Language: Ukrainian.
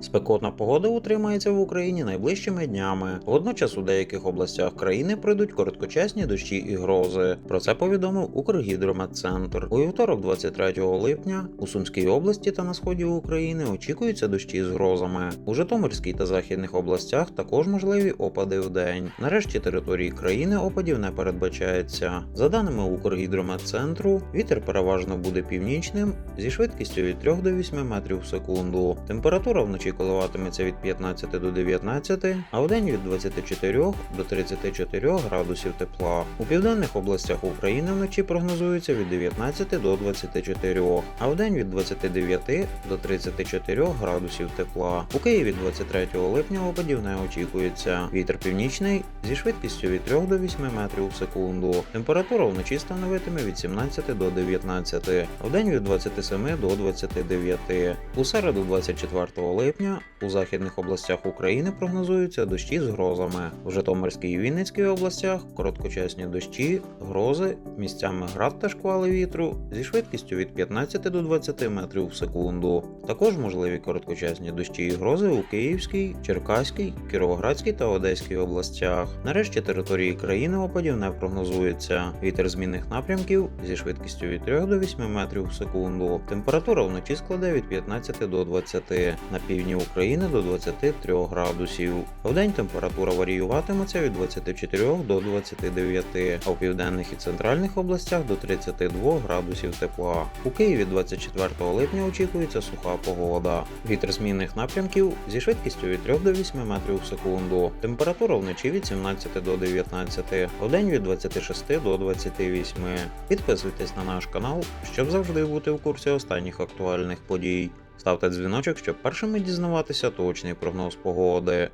Спекотна погода утримається в Україні найближчими днями. Водночас у деяких областях країни прийдуть короткочасні дощі і грози. Про це повідомив Укргідрометцентр. У вівторок, 23 липня, у Сумській області та на сході України очікуються дощі з грозами. У Житомирській та західних областях також можливі опади в день. Нарешті території країни опадів не передбачається. За даними Укргідрометцентру, вітер переважно буде північним зі швидкістю від 3 до 8 метрів в секунду. Температура вночі коливатиметься від 15 до 19, а вдень від 24 до 34 градусів тепла. У південних областях України вночі прогнозується від 19 до 24, а вдень від 29 до 34 градусів тепла. У Києві 23 липня опадів не очікується. Вітер північний зі швидкістю від 3 до 8 метрів в секунду. Температура вночі становитиме від 17 до 19, а вдень від 27 до 29. У середу 24 липня у західних областях України прогнозуються дощі з грозами. В Житомирській і Вінницькій областях короткочасні дощі, грози, місцями град та шквали вітру зі швидкістю від 15 до 20 метрів в секунду. Також можливі короткочасні дощі і грози у Київській, Черкаській, Кіровоградській та Одеській областях. Нарешті території країни опадів не прогнозується. Вітер змінних напрямків зі швидкістю від 3 до 8 метрів в секунду. Температура вночі складе від 15 до 20, на півдні України до 23 градусів. Вдень температура варіюватиметься від 24 до 29, а в південних і центральних областях до 32 градусів тепла. У Києві 24 липня очікується суха погода. Вітер змінних напрямків зі швидкістю від 3 до 8 метрів в секунду. Температура вночі від 17 до 19, а вдень від 26 до 28. Підписуйтесь на наш канал, щоб завжди бути в курсі останніх актуальних подій. Ставте дзвіночок, щоб першими дізнаватися точний прогноз погоди.